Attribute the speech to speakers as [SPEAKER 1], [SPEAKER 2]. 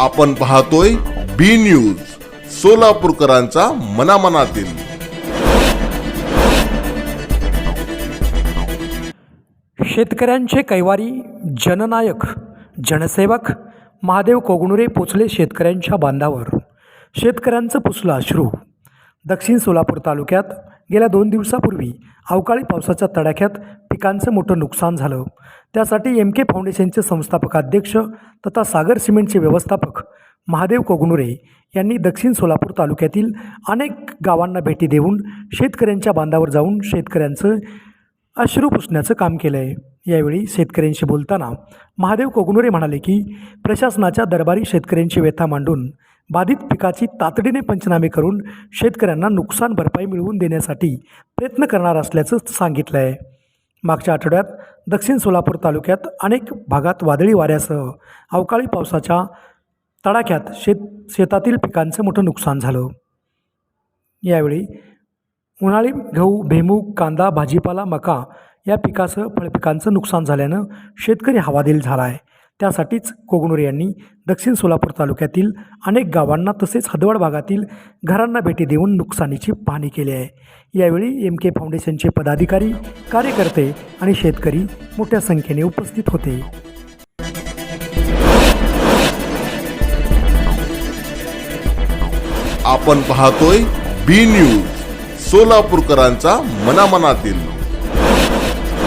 [SPEAKER 1] आपण पाहतोय बी न्यूज सोलापूरकरांचा मनामनातील.
[SPEAKER 2] शेतकऱ्यांचे कैवारी जननायक जनसेवक महादेव कोगणुरे पोचले शेतकऱ्यांच्या बांधावर. शेतकऱ्यांचं पुसलं अश्रू. दक्षिण सोलापूर तालुक्यात गेल्या दोन दिवसापूर्वी अवकाळी पावसाच्या तडाख्यात पिकांचं मोठं नुकसान झालं. त्यासाठी एम के फाउंडेशनचे संस्थापक अध्यक्ष तथा सागर सिमेंटचे व्यवस्थापक महादेव कोगनुरे यांनी दक्षिण सोलापूर तालुक्यातील अनेक गावांना भेटी देऊन शेतकऱ्यांच्या बांधावर जाऊन शेतकऱ्यांचं अश्रू पुसण्याचं काम केलं आहे यावेळी शेतकऱ्यांशी बोलताना महादेव कोगनुरे म्हणाले की प्रशासनाच्या दरबारी शेतकऱ्यांची व्यथा मांडून बाधित पिकाची तातडीने पंचनामे करून शेतकऱ्यांना नुकसान भरपाई मिळवून देण्यासाठी प्रयत्न करणार असल्याचं सांगितलं आहे मागच्या आठवड्यात दक्षिण सोलापूर तालुक्यात अनेक भागात वादळी वाऱ्यासह अवकाळी पावसाच्या तडाख्यात शेत शेतातील पिकांचं मोठं नुकसान झालं. यावेळी उन्हाळी गहू भुईमूग कांदा भाजीपाला मका या पिकासह फळपिकांचं नुकसान झाल्यानं शेतकरी हवादिल झाला आहे त्यासाठीच कोगणूर यांनी दक्षिण सोलापूर तालुक्यातील अनेक गावांना तसेच हदवड भागातील घरांना भेटी देऊन नुकसानीची पाहणी केली आहे. यावेळी एम के फाउंडेशनचे पदाधिकारी कार्यकर्ते आणि शेतकरी मोठ्या संख्येने उपस्थित होते.
[SPEAKER 1] आपण पाहतोय बी न्यूज सोलापूरकरांचा मनामनातील